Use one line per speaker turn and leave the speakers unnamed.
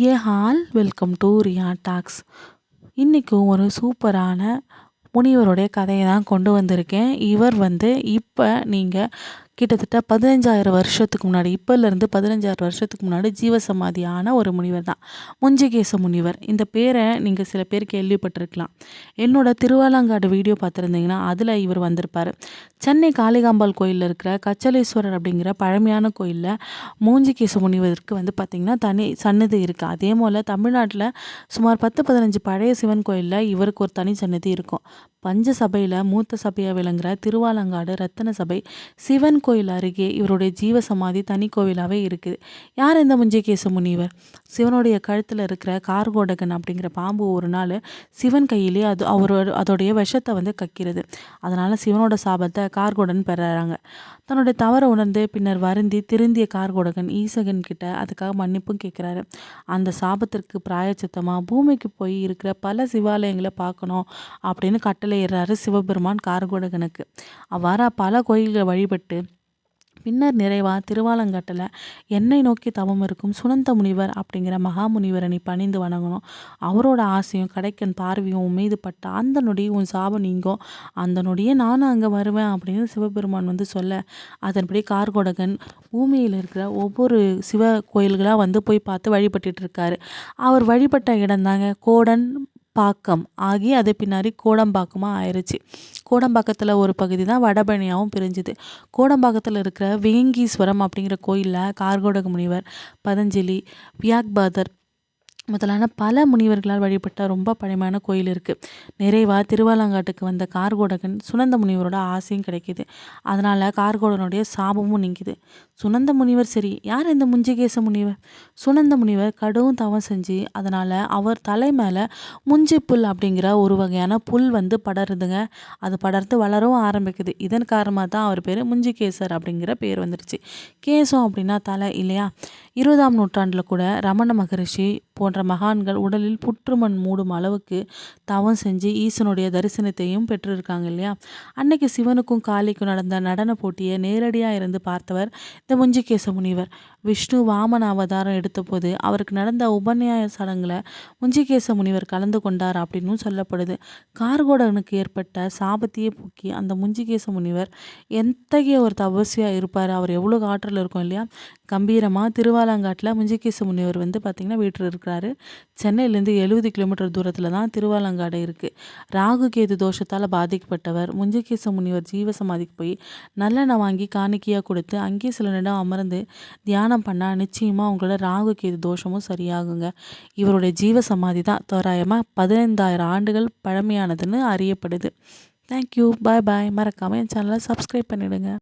Hey all welcome to Riya talks. இன்றைக்கும் ஒரு சூப்பரான முனிவருடைய கதையை தான் கொண்டு வந்திருக்கேன். இவர் வந்து இப்போ நீங்கள் கிட்டத்தட்ட பதினஞ்சாயிரம் வருஷத்துக்கு முன்னாடி இப்போலேருந்து பதினஞ்சாயிரம் வருஷத்துக்கு முன்னாடி ஜீவசமாதியான ஒரு முனிவர் தான். முஞ்சிகேச முனிவர். இந்த பேரை நீங்கள் சில பேர் கேள்விப்பட்டிருக்கலாம். என்னோட திருவாலங்காடு வீடியோ பார்த்துருந்தீங்கன்னா அதில் இவர் வந்திருப்பார். சென்னை காளிகாம்பாள் கோயிலில் இருக்கிற கச்சலேஸ்வரர் அப்படிங்கிற பழமையான கோயிலில் மூஞ்சிகேச முனிவருக்கு வந்து பார்த்திங்கன்னா தனி சன்னதி இருக்குது அதே போல் தமிழ்நாட்டில் சுமார் பத்து பதினஞ்சு பழைய சிவன் கோயிலில் இவருக்கு ஒரு தனி சன்னதி இருக்கும். பஞ்ச சபையில் மூத்த சபையாக விளங்குற திருவாலங்காடு ரத்தன சபை சிவன் கோயில் அருகே இவருடைய ஜீவசமாதி தனி கோவிலாகவே இருக்குது யார் இந்த முஞ்சகேச முனிவர்? சிவனுடைய கழுத்தில் இருக்கிற கார்கோடகன் அப்படிங்கிற பாம்பு ஒரு நாள் சிவன் கையிலே அது அவரோட அதோடைய விஷத்தை வந்து கக்கிறது. அதனால் சிவனோட சாபத்தை கார்கோடன் பெறாங்க தன்னுடைய தவறை உணர்ந்து பின்னர் வருந்தி திருந்திய கார்கோடகன் ஈசகன் கிட்ட அதுக்காக மன்னிப்பும் கேட்குறாரு அந்த சாபத்திற்கு பிராயச்சித்தமாக பூமிக்கு போய் இருக்கிற பல சிவாலயங்களை பார்க்கணும் அப்படின்னு கட்டளை ஏறாரு சிவபெருமான் கார்கோடகனுக்கு. அவ்வாறு பல கோயில்களை வழிபட்டு பின்னர் நிறைவாக திருவாலங்காட்டில் என்னை நோக்கி தவம் இருக்கும் சுனந்த முனிவர் அப்படிங்கிற மகாமுனிவரை நீ பணிந்து வணங்கணும். அவரோட ஆசையும் கடைக்கன் பார்வையும் உன் மீது பட்ட அந்த நொடியும் உன் சாபம் நீங்கும் அந்த நொடியே நானும் அங்கே வருவேன் அப்படின்னு சிவபெருமான் வந்து சொல்ல அதன்படி கார்கோடகன் பூமியில் இருக்கிற ஒவ்வொரு சிவ கோயில்களாக வந்து போய் பார்த்து வழிபட்டுட்டு இருக்காரு. அவர் வழிபட்ட இடம்தாங்க கோடன் பாக்கம் ஆகி அது பின்னாடி கோடம்பாக்கமாக ஆயிடுச்சு கோடம்பாக்கத்தில் ஒரு பகுதி தான் வடபழனியாகவும் பிரிஞ்சுது. கோடம்பாக்கத்தில் இருக்கிற வேங்கீஸ்வரம் அப்படிங்கிற கோயிலில் கார்கோடக முனிவர் பதஞ்சலி வியாக்பாதர் முதலான பல முனிவர்களால் வழிபட்ட ரொம்ப பழமையான கோயில் இருக்குது நிறைவாக திருவாலங்காட்டுக்கு வந்த கார்கோடகன் சுனந்த முனிவரோட ஆசையும் கிடைக்கிது. அதனால் கார்கோடனுடைய சாபமும் நீங்குது. சுனந்த முனிவர் சரி யார் இந்த முஞ்சிகேச முனிவர்? சுனந்த முனிவர் கடும் தவம் செஞ்சு அதனால் அவர் தலை மேலே முஞ்சி புல் அப்படிங்கிற ஒரு வகையான புல் வந்து படருதுங்க. அது படர்ந்து வளரவும் ஆரம்பிக்குது. இதன் காரணமாக தான் அவர் பேர் முஞ்சிகேசர் அப்படிங்கிற பேர் வந்துடுச்சு கேசம் அப்படின்னா தலை இல்லையா? இருபதாம் நூற்றாண்டில் கூட ரமண மகரிஷி போன்ற மகான்கள் உடலில் புற்றுமண் மூடும் அளவுக்கு தவம் செஞ்சு ஈசனுடைய தரிசனத்தையும் பெற்றிருக்காங்க இல்லையா? அன்னைக்கு சிவனுக்கும் காளிக்கும் நடந்த நடன போட்டியை நேரடியாக இருந்து பார்த்தவர் இந்த முஞ்சிகேச முனிவர். விஷ்ணு வாமன அவதாரம் எடுத்தபோது அவருக்கு நடந்த உபநியாய சடங்கில் முஞ்சிகேச முனிவர் கலந்து கொண்டார் அப்படின்னும் சொல்லப்படுது. கார்கோடனுக்கு ஏற்பட்ட சாபத்தையே போக்கி அந்த முஞ்சிகேச முனிவர் எத்தகைய ஒரு தபஸ்வியாக இருப்பார்? அவர் எவ்வளோ ஆற்றல் இருக்கும் இல்லையா? கம்பீரமாக திருவாலங்காட்டில் முஞ்சிகேச முனிவர் வந்து பார்த்திங்கன்னா வீட்டில் இருக்கிறாரு சென்னையிலேருந்து எழுபது கிலோமீட்டர் தூரத்தில் தான் திருவாலங்காடு இருக்குது ராகு கேது தோஷத்தால் பாதிக்கப்பட்டவர். முஞ்சிகேச முனிவர் ஜீவசமாதிக்கு போய் நல்லெண்ணெய் வாங்கி காணிக்கையாக கொடுத்து அங்கேயே சில நிடம் அமர்ந்து தியானம் பண்ணால் நிச்சயமாக அவங்களோட ராகு கேது தோஷமும் சரியாகுங்க. இவருடைய ஜீவசமாதி தான் தோராயமாக பதினைந்தாயிரம் ஆண்டுகள் பழமையானதுன்னு அறியப்படுது. தேங்க்யூ பாய் பாய் மறக்காமல் என் சேனலை சப்ஸ்கிரைப் பண்ணிவிடுங்க